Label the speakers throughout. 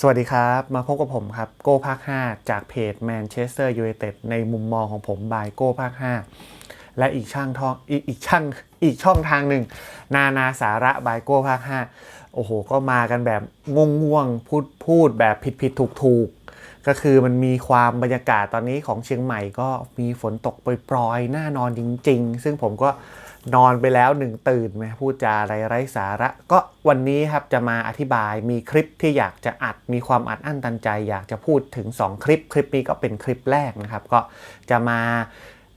Speaker 1: สวัสดีครับ มาพบกับผมครับ โก้ภาค 5 จากเพจ Manchester United ในมุมมองของผมบายโก้ภาค 5 และอีกช่างทองอีกอีกช่างอีกช่องทางหนึ่ง นานาสาระบายโก้ภาค 5 โอ้โห ก็มากันแบบง่วงๆพูดพูดแบบผิดผิดถูกถูกก็คือมันมีความบรรยากาศตอนนี้ของเชียงใหม่ก็มีฝนตกปรอยๆน่านอนจริง ๆ ซึ่งผมก็ นอนไปแล้วหนึ่งตื่นไหมพูดจาไรไร้สาระ ก็วันนี้ครับจะมาอธิบายมีคลิปที่อยากจะอัดมีความอัดอั้นตันใจ อยากจะพูดถึง 2 คลิปคลิปนี้ก็เป็นคลิปแรกนะครับ ก็จะมา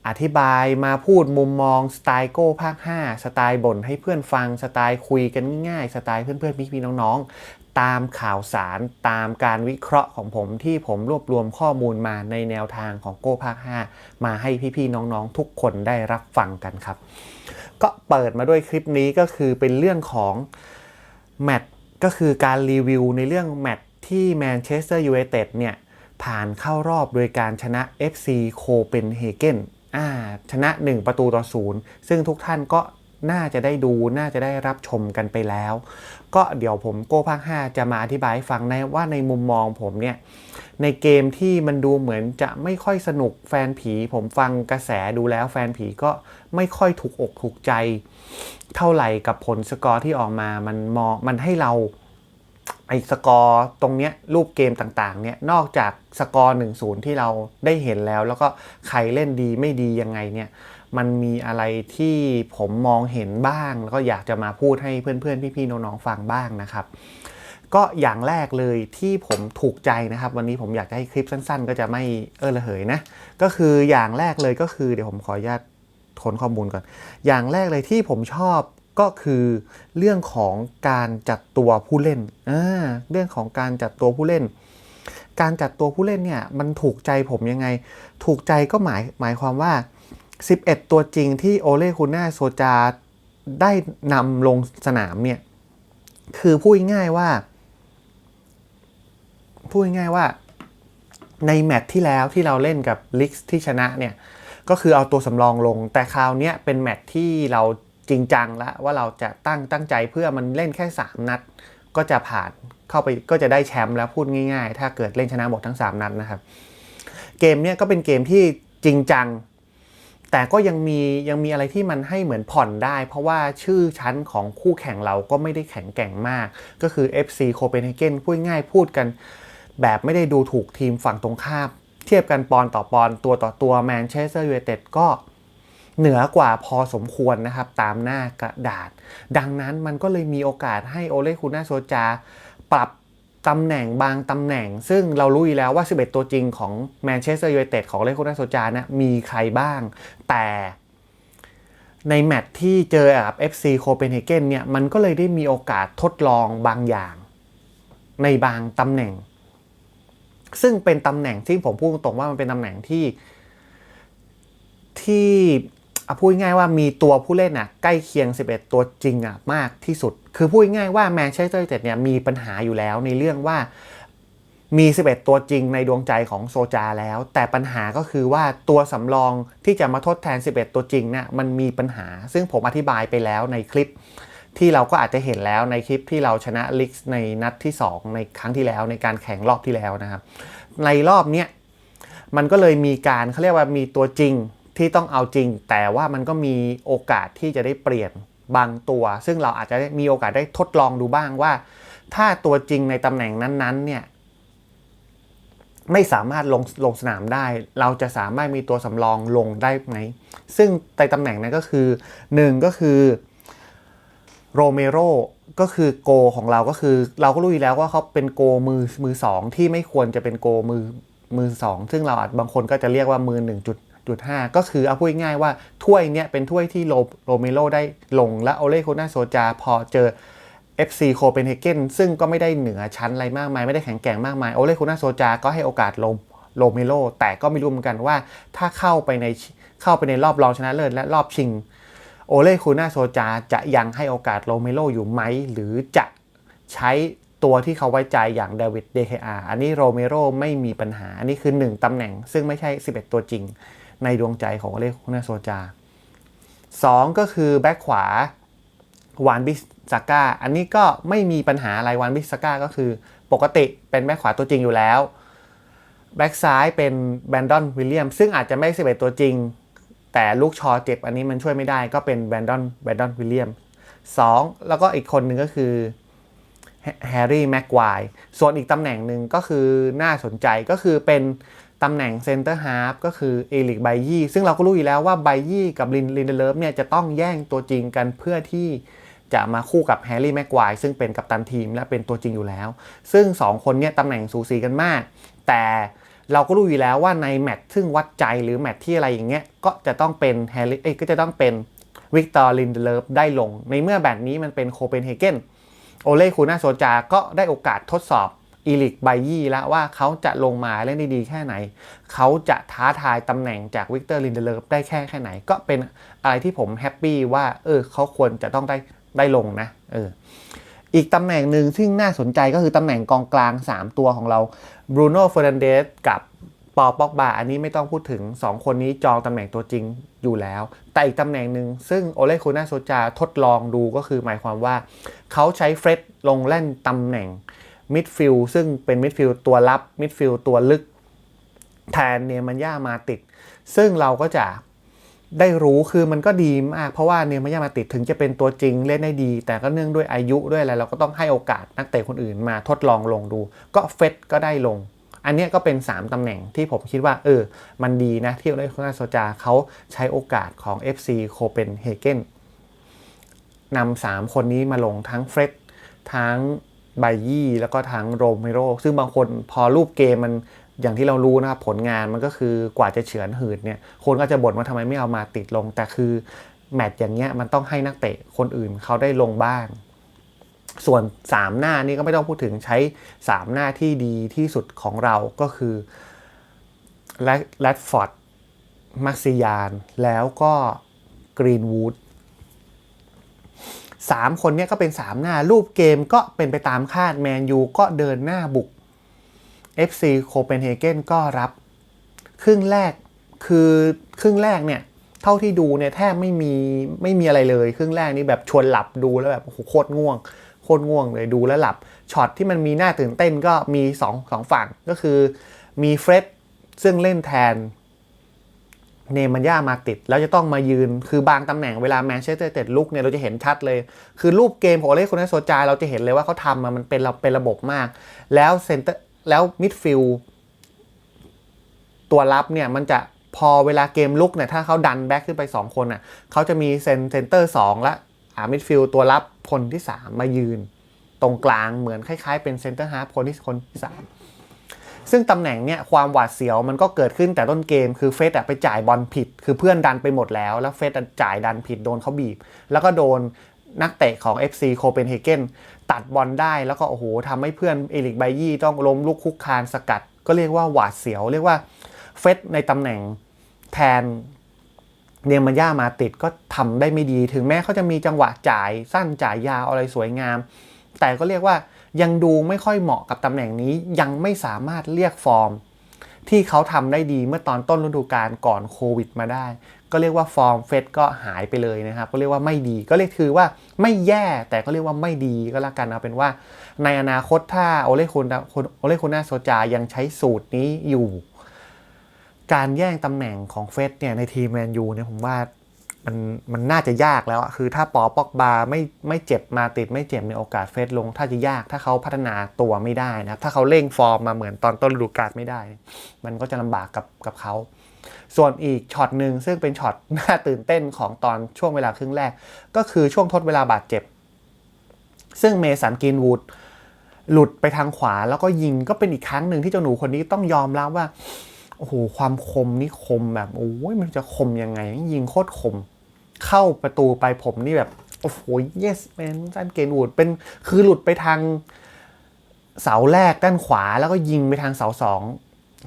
Speaker 1: อธิบายมาพูดมุมมองสไตล์โก้ภาค 5 สไตล์บ่นให้เพื่อนฟังสไตล์คุยกันง่ายสไตล์เพื่อนๆพี่ๆน้องๆ ตามข่าวสารตามการวิเคราะห์ของผมที่ผมรวบรวมข้อมูลมาในแนวทางของโก้ภาค 5 มาให้พี่ๆน้องๆ ทุกคนได้รับฟังกันครับ ก็เปิดมาด้วยคลิปนี้ก็คือเป็นเรื่องของแมตช์ก็คือการรีวิวในเรื่องแมตช์ที่แมนเชสเตอร์ยูไนเต็ดเนี่ยผ่านเข้ารอบโดยการชนะ FC โคเปนเฮเกนชนะ 1 ประตูต่อศูนย์ซึ่งทุกท่านก็ น่าจะได้ดูน่าจะได้รับชมกันไปแล้ว ก็เดี๋ยวผมโก้ภาค 5 จะมาอธิบายให้ฟังในว่าในมุมมองผมเนี่ย ในเกมที่มันดูเหมือนจะไม่ค่อยสนุกแฟนผี ผมฟังกระแสดูแล้วแฟนผีก็ไม่ค่อยถูกอกถูกใจ เท่าไหร่กับผลสกอร์ที่ออกมามันมองมันให้เราไอ้สกอร์ตรงเนี้ยรูปเกมต่างๆเนี่ยนอกจากสกอร์1-0 ที่เราได้เห็นแล้ว แล้วก็ใครเล่นดีไม่ดียังไงเนี่ย มันมีอะไรที่ผมมองเห็นบ้าง แล้วก็อยากจะมาพูดให้เพื่อนๆ พี่ๆ น้องๆ ฟังบ้างนะครับ ก็อย่างแรกเลยที่ผมถูกใจนะครับ วันนี้ผมอยากจะให้คลิปสั้น ๆ ก็จะไม่เออระเหยนะ ก็คืออย่างแรกเลยก็คือเดี๋ยวผมขออนุญาตทนข้อมูลก่อน อย่างแรกเลยที่ผมชอบก็คือเรื่องของการจัดตัวผู้เล่นอ่าเรื่องของการจัดตัวผู้เล่น การจัดตัวผู้เล่นเนี่ยมันถูกใจผมยังไง ถูกใจก็หมายหมายความว่า 11 ตัวจริงที่โอเล่คูน่าโซจาได้นำลงสนามเนี่ย คือพูดง่ายๆว่า พูดง่ายๆว่าในแมตช์ที่แล้วที่เราเล่นกับลิกที่ชนะเนี่ย ก็คือเอาตัวสำรองลง แต่คราวนี้เป็นแมตช์ที่เราจริงจังแล้วว่าเราจะตั้งตั้งใจเพื่อมันเล่นแค่ 3 นัด ก็จะผ่านเข้าไปก็จะได้แชมป์แล้วพูดง่ายๆ ถ้าเกิดเล่นชนะหมดทั้ง 3 นัดนะครับ เกมเนี้ยก็เป็นเกมที่จริงจัง แต่ก็ยังมียังมีอะไรที่มันให้เหมือนผ่อนได้ เพราะว่าชื่อชั้นของคู่แข่งเราก็ไม่ได้แข็งแกร่งมาก ก็คือ FC Copenhagen พูดง่ายพูดกัน แบบไม่ได้ดูถูกทีมฝั่งตรงข้ามเทียบกันปอนต่อปอนตัวต่อตัวแมนเชสเตอร์ยูไนเต็ดก็เหนือกว่าพอสมควรนะครับ ตามหน้ากระดาษ ดังนั้นมันก็เลยมีโอกาสให้โอเลคูน่าโซจา ปรับ ตำแหน่งบางตำแหน่ง ซึ่งเรารู้อยู่แล้วว่า 11 ตัวจริงของแมนเชสเตอร์ยูไนเต็ดของโอเลคูน่าโซจานะมีใครบ้าง แต่ในแมตช์ที่เจอกับ FC โคเปนเฮเกนเนี่ยมันก็เลยได้มีโอกาสทดลองบางอย่าง ในบางตำแหน่ง ซึ่งเป็นตำแหน่งที่ผมพูดตรงว่ามันเป็นตำแหน่งที่ที่ พูดง่ายว่ามีตัวผู้เล่นอะใกล้เคียง 11 ตัวจริงอะมากที่สุด คือพูดง่ายว่าแมนเชสเตอร์ยูไนเต็ดเนี่ยมีปัญหาอยู่แล้วในเรื่องว่ามี 11 ตัวจริงในดวงใจของโซจาแล้ว แต่ปัญหาก็คือว่าตัวสำรองที่จะมาทดแทน 11 ตัวจริงเนี่ยมันมีปัญหา ซึ่งผมอธิบายไปแล้วในคลิป ที่เราก็อาจจะเห็นแล้วในคลิปที่เราชนะลิกในนัดที่ 2 ในครั้งที่แล้วในการแข่งรอบที่แล้วนะครับ ในรอบเนี้ยมันก็เลยมีการเขาเรียกว่ามีตัวจริง ที่ต้องเอาจริง แต่ว่ามันก็มีโอกาสที่จะได้เปลี่ยนบางตัว ซึ่งเราอาจจะมีโอกาสได้ทดลองดูบ้างว่า ถ้าตัวจริงในตำแหน่งนั้นๆเนี่ยไม่สามารถลงลงสนามได้ เราจะสามารถมีตัวสำรองลงได้ไหม ซึ่งในตำแหน่งนั้นก็คือหนึ่งก็คือโรเมโรก็คือโกของเราก็คือ เราก็รู้อยู่แล้วว่าเขาเป็นโกมือมือสองที่ไม่ควรจะเป็นโกมือมือสองซึ่งเราอาจบางคนก็จะเรียกว่ามือ ก็คือเอาพูดง่ายว่าถ้วยเนี้ยเป็นถ้วยที่โรโรเมโรได้ลงและโอเลโคนาโซจาพอเจอ FC โคเปนเฮเกนซึ่งก็ไม่ได้เหนือชั้นอะไรมากมาย ไม่ได้แข็งแกร่งมากมายโอเลโคนาโซจาก็ให้โอกาสลงโรเมโรแต่ก็ไม่รู้เหมือนกันว่า ถ้าเข้าไปในเข้าไปในรอบรองชนะเลิศและรอบชิงโอเลคูน่าโซจาจะยังให้โอกาสโรเมโรอยู่ไหม หรือจะใช้ตัวที่เขาไว้ใจอย่างเดวิดเดคอาอันนี้โรเมโรไม่มีปัญหา อันนี้คือ 1ตำแหน่งซึ่งไม่ใช่ 11 ตัวจริง ในดวงใจของอเลคูน่าโซจา 2 ก็คือแบ็คขวาวานบิสซาก้าอันนี้ก็ไม่มีปัญหาอะไรวานบิสซาก้าก็คือปกติเป็นแบ็คขวาตัวจริงอยู่แล้วแบ็คซ้ายเป็นแบนดอนวิลเลียมซึ่งอาจจะไม่สิบเอ็ดตัวจริง แต่ลูกชอเจ็บอันนี้มันช่วยไม่ได้ก็เป็นแบนดอนแบนดอนวิลเลียมสองแล้วก็อีกคนหนึ่งก็คือแฮร์รี่แม็กควายส่วนอีกตำแหน่งหนึ่งก็คือน่าสนใจก็คือเป็น ตำแหน่งเซนเตอร์ฮาร์ฟก็คือเอลิกไบยี่ซึ่งเราก็รู้อยู่แล้วว่าไบยี่กับลินลินเดเลฟเนี่ยจะต้องแย่งตัวจริงกันเพื่อที่จะมาคู่กับแฮร์รี่แม็กควายซึ่งเป็นกัปตันทีมและเป็นตัวจริงอยู่แล้ว ซึ่ง 2 คนเนี่ยตำแหน่งสูสีกันมาก แต่เราก็รู้อยู่แล้วว่าในแมตช์ซึ่งวัดใจหรือแมตช์ที่อะไรอย่างเงี้ยก็จะต้องเป็นแฮร์รี่เอ้ยก็จะต้องเป็นวิกตอร์ลินเดเลฟได้ลง ในเมื่อแบบนี้มันเป็นโคเปนเฮเกนโอเล่คูน่าโซจาก็ได้โอกาสทดสอบ อีลิกไบยี่แล้วว่าเขาจะลงมาเล่นได้ดีแค่ไหน เขาจะท้าทายตำแหน่งจากวิกเตอร์ลินเดเลฟได้แค่แค่ไหน ก็เป็นอะไรที่ผมแฮปปี้ว่าเออเขาควรจะต้องได้ได้ลงนะเอออีกตำแหน่งหนึ่งซึ่งน่าสนใจก็คือตำแหน่งกองกลาง 3 ตัวของเราบรูโน่เฟอร์นันเดสกับปอปอกบาอันนี้ไม่ต้องพูดถึง 2 คนนี้จองตำแหน่งตัวจริงอยู่แล้ว แต่อีกตำแหน่งหนึ่งซึ่งโอเลคูน่าโซจาทดลองดูก็คือหมายความว่า เขาใช้เฟร็ดลงเล่นตำแหน่ง มิดฟิลซึ่งเป็นมิดฟิลตัวรับมิดฟิลตัวลึก แทนเนมันย่ามาติด ซึ่งเราก็จะได้รู้คือมันก็ดีมาก เพราะว่าเนมันย่ามาติดถึงจะเป็นตัวจริงเล่นได้ดี แต่ก็เนื่องด้วยอายุด้วยอะไรเราก็ต้องให้โอกาสนักเตะคนอื่นมาทดลองลงดู ก็เฟสก็ได้ลง อันนี้ก็เป็น 3 ตำแหน่งที่ผมคิดว่า เออ มันดีนะที่โอเลคุนาโซจาเขาใช้โอกาสของ FC โคเปนเฮเกนนำสามคนนี้มาลงทั้งเฟรดทั้ง ไบยี่แล้วก็ทั้งโรเมโรซึ่งบางคนพอรูปเกมมันอย่างที่เรารู้นะครับผลงานมันก็คือกว่าจะเฉือนหืดเนี่ยคนก็จะบ่นว่าทำไมไม่เอามาติดลง แต่คือแมตช์อย่างเงี้ยมันต้องให้นักเตะคนอื่นเขาได้ลงบ้าง ส่วน 3 หน้านี่ก็ไม่ต้องพูดถึงใช้ 3 หน้าที่ดีที่สุดของเราก็คือแรดฟอร์ดมักซิยาน แล้วก็กรีนวูด สามคนนี้ก็เป็น 3 หน้า รูปเกมก็เป็นไปตามคาดแมนยูก็เดินหน้าบุก FC โคเปนเฮเกนก็รับ ครึ่งแรกคือครึ่งแรกเนี่ย เท่าที่ดูเนี่ยแทบไม่มีไม่มีอะไรเลย ครึ่งแรกนี่แบบชวนหลับดูแล้วแบบโอ้โหโคตรง่วง โคตรง่วงเลยดูแล้วหลับช็อตที่มันมีหน้าตื่นเต้นก็มี2องสองฝั่งก็คือมีเฟร็ดซึ่งเล่นแทน เนมันย่ามาติด แล้วจะต้องมายืนคือบางตำแหน่งเวลาแมนเชสเตอร์เต็ดลุกเนี่ยเราจะเห็นชัดเลย คือรูปเกมของโอเล่คนนั้นโซจาเราจะเห็นเลยว่าเขาทำมันเป็นเราเป็นระบบมาก แล้วเซนเตอร์แล้วมิดฟิลตัวรับเนี่ยมันจะพอเวลาเกมลุกเนี่ยถ้าเขาดันแบ็คขึ้นไป 2 คนอะเขาจะมีเซนเซนเตอร์2และอามิดฟิลตัวรับคนที่ 3 มายืน ตรงกลางเหมือนคล้ายๆ เป็นเซนเตอร์ฮาร์ฟคนที่คนที่3 ซึ่งตำแหน่งเนี่ยความหวาดเสียวมันก็เกิดขึ้นแต่ต้นเกม คือเฟสไปจ่ายบอลผิด คือเพื่อนดันไปหมดแล้ว แล้วเฟสจ่ายดันผิดโดนเขาบีบ แล้วก็โดนนักเตะของ FC โคเปนเฮเกนตัดบอลได้แล้วก็โอ้โหทำให้เพื่อนเอลิกไบยี่ต้องล้มลุกคุกคานสกัด ก็เรียกว่าหวาดเสียว เรียกว่าเฟสในตำแหน่งแทนเนียมันย่ามาติดก็ทำได้ไม่ดี ถึงแม้เขาจะมีจังหวะจ่ายสั้นจ่ายยาวอะไรสวยงาม แต่ก็เรียกว่า ยังดูไม่ค่อยเหมาะกับตำแหน่งนี้ยังไม่สามารถเรียกฟอร์ม ที่เขาทำได้ดีเมื่อตอนต้นฤดูกาลก่อนโควิดมาได้ ก็เรียกว่าฟอร์มเฟสก็หายไปเลยนะครับ ก็เรียกว่าไม่ดี ก็เรียกคือว่าไม่แย่แต่ก็เรียกว่าไม่ดีก็แล้วกันเอาเป็นว่า ในอนาคตถ้าโอเลคุนโอเลคุน่าโซจายังใช้สูตรนี้อยู่ การแย่งตำแหน่งของเฟสเนี่ยในทีมแมนยูเนี่ยผมว่า มันมันน่าจะยากแล้วอะคือถ้าปอปอกบาไม่ไม่เจ็บมาติดไม่เจ็บในโอกาสเฟสลง ถ้าจะยากถ้าเขาพัฒนาตัวไม่ได้นะถ้าเขาเร่งฟอร์มมาเหมือนตอนต้นฤดูกาลไม่ได้ มันก็จะลำบากกับกับเขา ส่วนอีกช็อตหนึ่งซึ่งเป็นช็อตน่าตื่นเต้นของตอนช่วงเวลาครึ่งแรก ก็คือช่วงทดเวลาบาดเจ็บ ซึ่งเมสันกินวูดหลุดไปทางขวาแล้วก็ยิงก็เป็นอีกครั้งหนึ่งที่เจ้าหนูคนนี้ต้องยอมรับว่าโอ้โหความคมนี่คมแบบโอ้ยมันจะคมยังไงยิงโคตรคม เข้าประตูไปผมนี่แบบ โอ้โห yes man ซันเกนวูดเป็นคือหลุดไปทางเสาแรกด้านขวาแล้วก็ยิงไปทางเสาสอง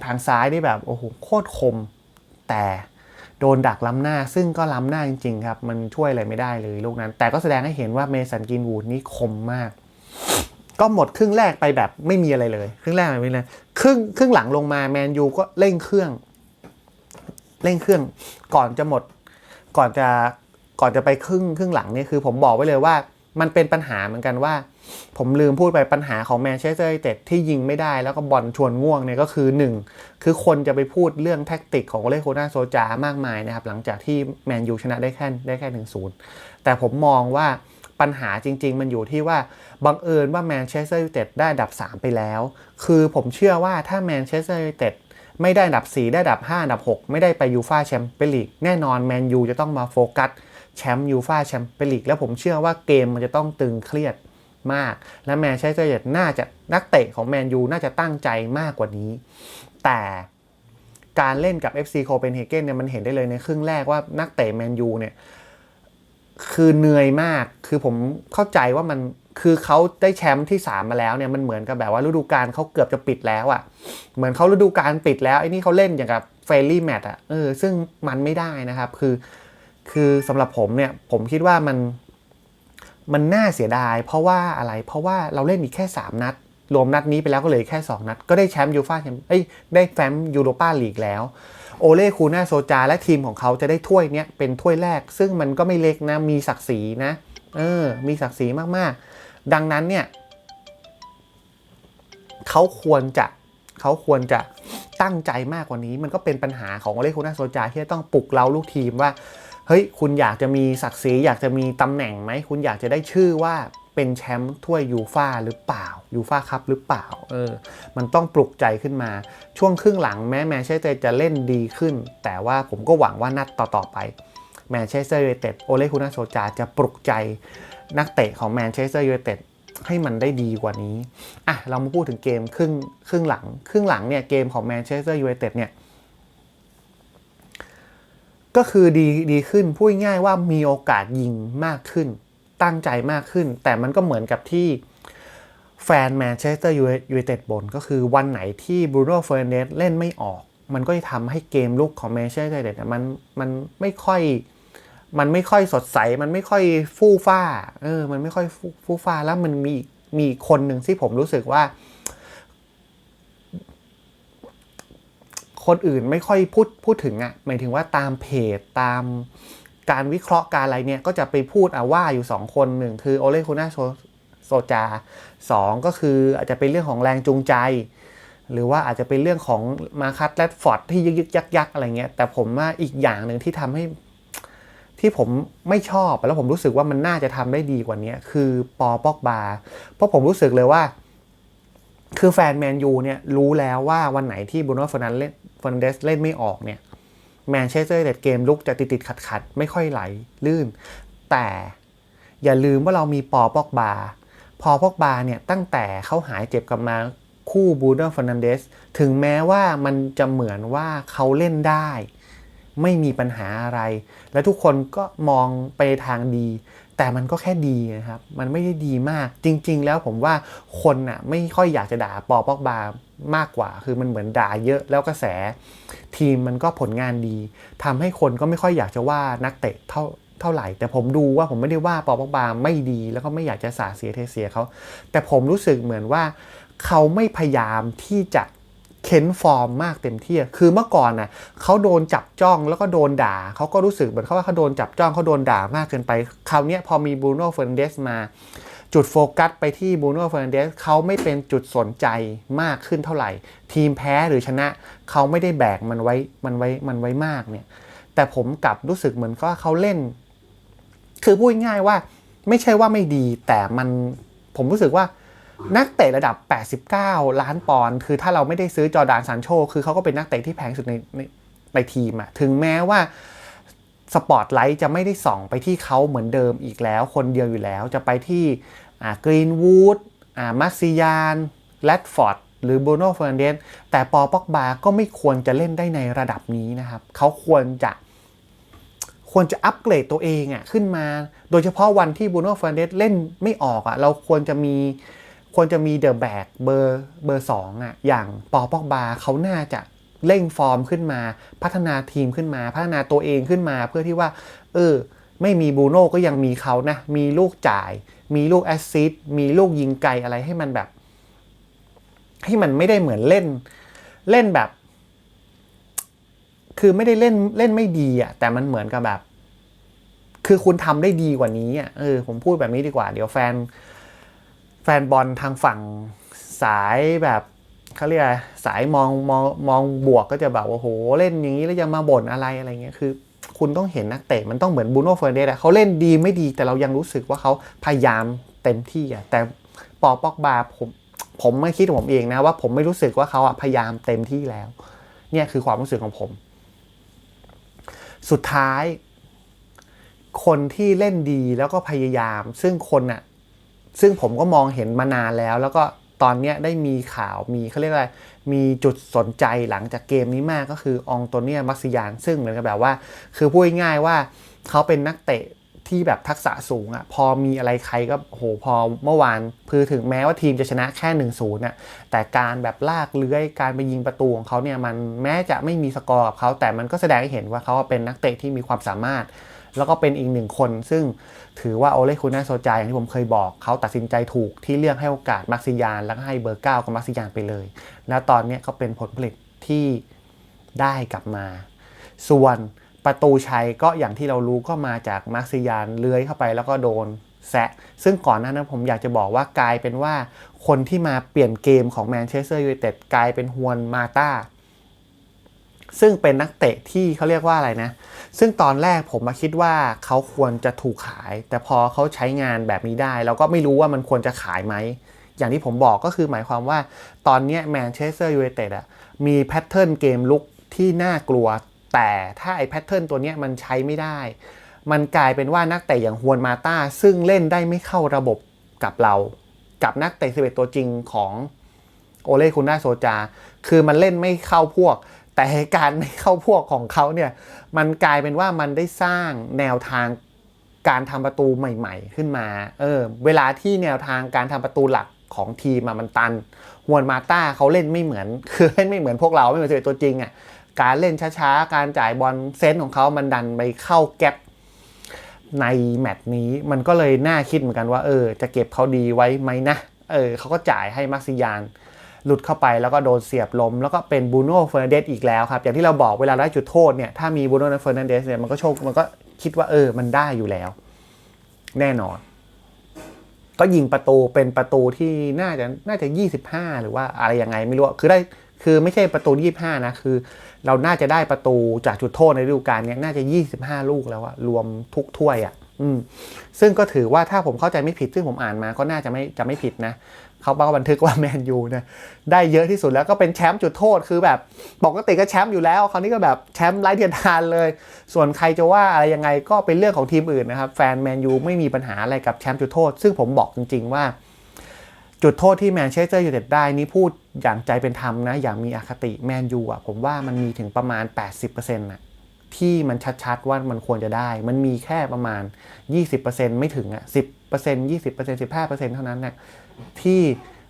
Speaker 1: ทางซ้ายนี่แบบโอ้โหโคตรคม แต่โดนดักล้ำหน้า ซึ่งก็ล้ำหน้าจริง ๆ ครับ มันช่วยอะไรไม่ได้เลยลูกนั้น แต่ก็แสดงให้เห็นว่าเมสันกินวูดนี่คมมาก ก็หมดครึ่งแรกไปแบบไม่มีอะไรเลย ครึ่งแรกไม่มีเลยครึ่งครึ่งหลังลงมาแมนยูก็เร่งเครื่อง เร่งเครื่อง ก่อนจะหมด ก่อนจะ ก่อนจะไปครึ่งครึ่งหลังนี่คือผมบอกไว้เลยว่ามันเป็นปัญหาเหมือนกันว่า ผมลืมพูดไปปัญหาของแมนเชสเตอร์ยูไนเต็ดที่ยิงไม่ได้แล้วก็บอลชวนง่วงเนี่ยก็คือ 1 คือคนจะไปพูดเรื่องแท็กติกของโอเลโคนาโซจามากมายนะครับ หลังจากที่แมนยูชนะได้แค่ได้แค่หนึ่งศูนย์แต่ผมมองว่าปัญหาจริง ๆ มันอยู่ที่ว่าบังเอิญว่าแมนเชสเตอร์ยูไนเต็ดได้อันดับ 3 ไปแล้ว คือผมเชื่อว่าถ้าแมนเชสเตอร์ยูไนเต็ดไม่ได้อันดับ 4 ได้ดับ 5 ดับ 6 ไม่ได้ไปยูฟาแชมเปี้ยนลีกแน่นอนแมนยูจะต้องมาโฟกัส แชมป์ยูฟาแชมเปี้ยนลีกแล้วผมเชื่อว่าเกมมันจะต้องตึงเครียดมาก และแมนเชสเตอร์ยูไนเต็ดน่าจะนักเตะของแมนยูน่าจะตั้งใจมากกว่านี้ แต่การเล่นกับ FC โคเปนเฮเกนเนี่ยมันเห็นได้เลยในครึ่งแรกว่านักเตะแมนยูเนี่ยคือเหนื่อยมาก คือผมเข้าใจว่ามันคือเขาได้แชมป์ที่ 3 มาแล้วเนี่ยมันเหมือนกับแบบว่าฤดูกาลเขาเกือบจะปิดแล้วอะ่ะ เหมือนเขาฤดูกาลปิดแล้วไอ้นี่เขาเล่นอย่างกับเฟรลี่แมตช์อะเออซึ่งมันไม่ได้นะครับ คือ คือสำหรับผมเนี่ยผมคิดว่ามันมันน่าเสียดาย เพราะว่าอะไรเพราะว่าเราเล่นอีกแค่ 3 นัด รวมนัดนี้ไปแล้วก็เลยแค่ 2 นัด ก็ได้แชมป์ยูฟ่าแชมป์เอ้ยได้แชมยูโรปาลีกแล้ว โอเล่คูน่าโซจาและทีมของเขาจะได้ถ้วยเนี้ยเป็นถ้วยแรก ซึ่งมันก็ไม่เล็กนะมีศักดิ์ศรีนะเออมีศักดิ์ศรีมากๆ ดังนั้นเนี่ยเขาควรจะเขาควรจะตั้งใจมากกว่านี้ มันก็เป็นปัญหาของโอเล่คูน่าโซจาที่ต้องปลุกเราลูกทีมว่า เฮ้ยคุณอยากจะมีศักดิ์ศรีอยากจะมีตำแหน่งไหม คุณอยากจะได้ชื่อว่าเป็นแชมป์ถ้วยยูฟ่าหรือเปล่ายูฟ่าคัพหรือเปล่าเออมันต้องปลุกใจขึ้นมา ช่วงครึ่งหลังแม้แมนเชสเตอร์จะเล่นดีขึ้น แต่ว่าผมก็หวังว่านัดต่อๆไปแมนเชสเตอร์ยูไนเต็ดโอเลกุนาโซจาจะปลุกใจนักเตะของแมนเชสเตอร์ยูไนเต็ดให้มันได้ดีกว่านี้อะเรามาพูดถึงเกมครึ่งครึ่งหลัง ครึ่งหลังเนี่ยเกมของแมนเชสเตอร์ยูไนเต็ดเนี่ย ก็คือดีดีขึ้นพูดง่ายว่ามีโอกาสยิงมากขึ้น ตั้งใจมากขึ้น แต่มันก็เหมือนกับที่แฟนแมนเชสเตอร์ยูไนเต็ดบนก็คือวันไหนที่บรูโน่เฟอร์นันเดสเล่นไม่ออก มันก็จะทำให้เกมลุกของแมนเชสเตอร์ยูไนเต็ดมันมันไม่ค่อยมันไม่ค่อยสดใส มันไม่ค่อยฟู่ฟ้า เออ มันไม่ค่อยฟูฟู่ฟ้า แล้วมันมีมีคนหนึ่งที่ผมรู้สึกว่า คนอื่นไม่ค่อยพูดพูดถึงอะ่ะหมายถึงว่าตามเพจตามการวิเคราะห์การอะไรเนี่ย ก็จะไปพูดอาว่าอยู่ 2 คนหนึ่งคือโอเลคูนาโซจาสองก็คืออาจจะเป็นเรื่องของแรงจูงใจ หรือว่าอาจจะเป็นเรื่องของมาคัตแรดฟอร์ดที่ยึกยักยักอะไรเงี้ยแต่ผมว่าอีกอย่างหนึ่งที่ทำให้ที่ผมไม่ชอบแล้วผมรู้สึกว่ามันน่าจะทำได้ดีกว่านี้คือปอปอกบาเพราะผมรู้สึกเลยว่า คือแฟนแมนยูเนี่ยรู้แล้วว่าวันไหนที่บูโน่ฟอนันเล่น ฟอนเดสเล่นไม่ออกเนี่ยแมนเชสเตอร์เต็ดเกมลุกจะติดติดขัดขัดไม่ค่อยไหลลื่น แต่อย่าลืมว่าเรามีปอปอกบา พอปอกบาเนี่ยตั้งแต่เขาหายเจ็บกลับมาคู่บูโน่ฟอนันเดสถึงแม้ว่ามันจะเหมือนว่าเขาเล่นได้ ไม่มีปัญหาอะไร และทุกคนก็มองไปทางดี แต่มันก็แค่ดีนะครับ มันไม่ได้ดีมาก จริง ๆ แล้วผมว่าคนน่ะไม่ค่อยอยากจะด่าปอปอกบามากกว่า คือมันเหมือนด่าเยอะแล้วกระแส ทีมมันก็ผลงานดีทำให้คนก็ไม่ค่อยอยากจะว่านักเตะเท่าเท่าไหร่ แต่ผมดูว่าผมไม่ได้ว่าปอปอกบาไม่ดี แล้วก็ไม่อยากจะสาเสียเทเสียเขา แต่ผมรู้สึกเหมือนว่าเขาไม่พยายามที่จะ เค้นฟอร์มมากเต็มที่คือเมื่อก่อนน่ะเขาโดนจับจ้องแล้วก็โดนด่าเขาก็รู้สึกเหมือนเขาว่าเขาโดนจับจ้องเขาโดนด่ามากเกินไปคราวนี้พอมีบูโน่เฟอร์นันเดสมาจุดโฟกัสไปที่บูโน่เฟอร์นันเดสเขาไม่เป็นจุดสนใจมากขึ้นเท่าไหร่ ทีมแพ้หรือชนะเขาไม่ได้แบกมันไว้มันไว้มันไว้มากเนี่ยแต่ผมกลับรู้สึกเหมือนก็เขาเล่น คือพูดง่ายว่า ไม่ใช่ว่าไม่ดีแต่มันผมรู้สึกว่า นักเตะระดับ 89 ล้านปอนด์คือถ้าเราไม่ได้ซื้อจอร์ดานซานโช คือเขาก็เป็นนักเตะที่แพงสุดในในในทีมอะถึงแม้ว่าสปอตไลท์จะไม่ได้ส่องไปที่เขาเหมือนเดิมอีกแล้ว คนเดียวอยู่แล้วจะไปที่กรีนวูดอ่ามัสซิยานแรดฟอร์ดหรือโบโนเฟอร์นันเดสแต่ปอปอกบาก็ไม่ควรจะเล่นได้ในระดับนี้นะครับ เขาควรจะควรจะอัปเกรดตัวเองอะขึ้นมา โดยเฉพาะวันที่บูโน่ฟ r นเดสเล่นไม่ออกอะเราควรจะมี ควรจะมีเดอะแบกเบอร์เบอร์สองอะอย่างปอปอกบาเขาน่าจะเร่งฟอร์มขึ้นมา พัฒนาทีมขึ้นมา พัฒนาตัวเองขึ้นมาเพื่อที่ว่า เออ ไม่มีบูโน่ก็ยังมีเขานะ มีลูกจ่าย มีลูกแอสซิสมีลูกยิงไกลอะไรให้มันแบบ ให้มันไม่ได้เหมือนเล่น เล่นแบบ คือไม่ได้เล่นเล่นไม่ดีอะแต่มันเหมือนกับแบบ คือคุณทำได้ดีกว่านี้อะเออผมพูดแบบนี้ดีกว่า เดี๋ยวแฟน แฟนบอลทางฝั่งสายแบบเขาเรียกสายมองมองมองบวกก็จะแบบว่าโหเล่นอย่างนี้แล้วยังมาบ่นอะไรอะไรเงี้ยคือ คุณต้องเห็นนักเตะมันต้องเหมือนบูโน่เฟอร์เนสอะเขาเล่นดีไม่ดีแต่เรายังรู้สึกว่าเขาพยายามเต็มที่อะแต่ปอปอกบาผมผมไม่คิดของผมเองนะว่าผมไม่รู้สึกว่าเขาอะพยายามเต็มที่แล้ว เนี่ยคือความรู้สึกของผม สุดท้าย คนที่เล่นดีแล้วก็พยายาม ซึ่งคนน่ะ ซึ่งผมก็มองเห็นมานานแล้ว แล้วก็ตอนนี้ได้มีข่าวมีเขาเรียกอะไรมีจุดสนใจหลังจากเกมนี้มากก็คือองโตเนียมักซิยาน ซึ่งเหมือนกับแบบว่า คือพูดง่ายว่าเขาเป็นนักเตะที่แบบทักษะสูงอะ่ะพอมีอะไรใครก็โหพอเมื่อวานคือถึงแม้ว่าทีมจะชนะแค่1นศูนย์น่ะแต่การแบบลากเลื้อยการไปยิงประตูของเขาเนี่ยมันแม้จะไม่มีสกอร์กับเขาแต่มันก็แสดงให้เห็นว่าเขาเป็นนักเตะที่มีความสามารถ แล้วก็เป็นอีกหนึ่งคน ซึ่งถือว่าโอเลคุณน่าโซจอย่างที่ผมเคยบอกเขาตัดสินใจถูกที่เลือกให้โอกาสมักซิยาน แล้วก็ให้เบอร์เก้ากับมักซิยานไปเลย แล้วตอนนี้เขาเป็นผลผลิตที่ได้กลับมา ส่วนประตูชัยก็อย่างที่เรารู้ก็มาจากมักซิยานเลื้อยเข้าไปแล้วก็โดนแซะซึ่งก่อนหน้านั้นผมอยากจะบอกว่ากลายเป็นว่าคนที่มาเปลี่ยนเกมของแมนเชสเตอร์ยูไนเต็ดกลายเป็นฮวนมาตา ซึ่งเป็นนักเตะที่เขาเรียกว่าอะไรนะ ซึ่งตอนแรกผมมาคิดว่าเขาควรจะถูกขาย แต่พอเขาใช้งานแบบนี้ได้เราก็ไม่รู้ว่ามันควรจะขายไหม อย่างที่ผมบอกก็คือหมายความว่า ตอนนี้แมนเชสเตอร์ยูไนเต็ดอะมีแพทเทิร์นเกมลุกที่น่ากลัว แต่ถ้าไอ้แพทเทิร์นตัวนี้มันใช้ไม่ได้ มันกลายเป็นว่านักเตะอย่างฮวนมาตาซึ่งเล่นได้ไม่เข้าระบบกับเรา กับนักเตะ11ตัวจริงของโอเล่คุน่าโซจา คือมันเล่นไม่เข้าพวก แต่การไม่เข้าพวกของเขาเนี่ยมันกลายเป็นว่ามันได้สร้างแนวทางการทำประตูใหม่ ๆ ขึ้นมาเออเวลาที่แนวทางการทำประตูหลักของทีมมันตันฮวนมาต้าเขาเล่นไม่เหมือน คือเล่นไม่เหมือนพวกเราไม่เหมือนตัวจริงอะ่ะการเล่นช้าๆ การจ่ายบอลเซนส์ของเขามันดันไปเข้าแก๊ปในแมตช์นี้มันก็เลยน่าคิดเหมือนกันว่าเออจะเก็บเขาดีไว้ไหมนะเออเขาก็จ่ายให้มักซิยาน หลุดเข้าไปแล้วก็โดนเสียบล้มแล้วก็เป็นบูโน่เฟอร์นันเดสอีกแล้วครับ อย่างที่เราบอกเวลาได้จุดโทษเนี่ยถ้ามีบูโน่เฟอร์นันเดสเนี่ยมันก็โชคมันก็คิดว่าเออมันได้อยู่แล้ว แน่นอน ก็ยิงประตูเป็นประตูที่น่าจะน่าจะ 25 หรือว่าอะไรยังไงไม่รู้คือได้คือไม่ใช่ประตู 25 นะ คือ เราน่าจะได้ประตูจากจุดโทษในฤดูกาลนี้น่าจะ 25 ลูกแล้วอะรวมทุกถ้วยอะอืมซึ่งก็ถือว่าถ้าผมเข้าใจไม่ผิดซึ่งผมอ่านมาก็น่าจะไม่จะไม่ผิดนะ เขาก็บันทึกว่าแมนยูเนี่ยได้เยอะที่สุดแล้วก็เป็นแชมป์จุดโทษคือแบบปกติก็แชมป์อยู่แล้ว คราวนี้ก็แบบแชมป์ไร้เทียนทานเลย ส่วนใครจะว่าอะไรยังไงก็เป็นเรื่องของทีมอื่นนะครับ แฟนแมนยูไม่มีปัญหาอะไรกับแชมป์จุดโทษ ซึ่งผมบอกจริง ๆ ว่า จุดโทษที่แมนเชสเตอร์ยูไนเต็ดได้นี่พูดอย่างใจเป็นธรรมนะอย่างมีอคติแมนยูอะผมว่ามันมีถึงประมาณ 80%นะที่มันชัดๆว่ามันควรจะได้ มันมีแค่ประมาณ 20%ไม่ถึงอะ10 20% 15%เท่านั้นนะที่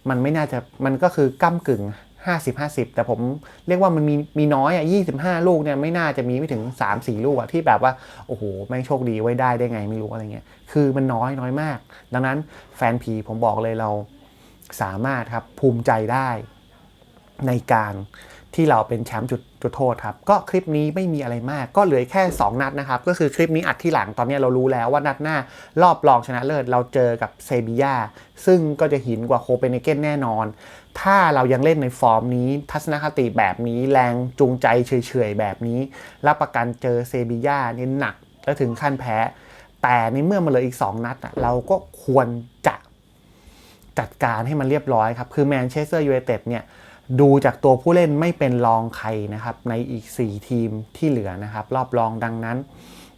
Speaker 1: มันไม่น่าจะมันก็คือก้ากึ่ง 50 50 แต่ผมเรียกว่ามันมีมีน้อยอะ25 ลูกเนี่ยไม่น่าจะมีไม่ถึง 3 4 ลูกอะที่แบบว่า โอ้โหแม่งโชคดีไว้ได้ได้ไงไม่รู้อะไรเงี้ยคือมันน้อยน้อยมาก ดังนั้นแฟนผีผมบอกเลยเราสามารถครับภูมิใจได้ในการ ที่เราเป็นแชมป์จุดจุดโทษครับ ก็คลิปนี้ไม่มีอะไรมาก ก็เหลือแค่ 2 นัดนะครับ ก็คือคลิปนี้อัดที่หลังตอนนี้เรารู้แล้วว่านัดหน้ารอบรองชนะเลิศเราเจอกับเซบียาซึ่งก็จะหินกว่าโคเปนเฮเกนแน่นอน ถ้าเรายังเล่นในฟอร์มนี้ ทัศนคติแบบนี้แรงจูงใจเฉยๆแบบนี้ รับประกันเจอเซบียาเนี่ยหนักและถึงขั้นแพ้ แต่ในเมื่อมันเหลืออีก 2 นัดเราก็ควรจะจัดการให้มันเรียบร้อยครับคือแมนเชสเตอร์ยูไนเต็ดเนี่ย ดูจากตัวผู้เล่นไม่เป็นรองใครนะครับในอีก 4 ทีมที่เหลือนะครับรอบรองดังนั้น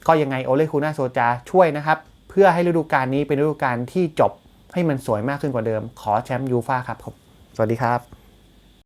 Speaker 1: ก็ยังไงโอเลคูน่าโซจาช่วยนะครับ เพื่อให้ฤดูกาลนี้เป็นฤดูกาลที่จบให้มันสวยมากขึ้นกว่าเดิม ขอแชมป์ยูฟ่าครับสวัสดีครับ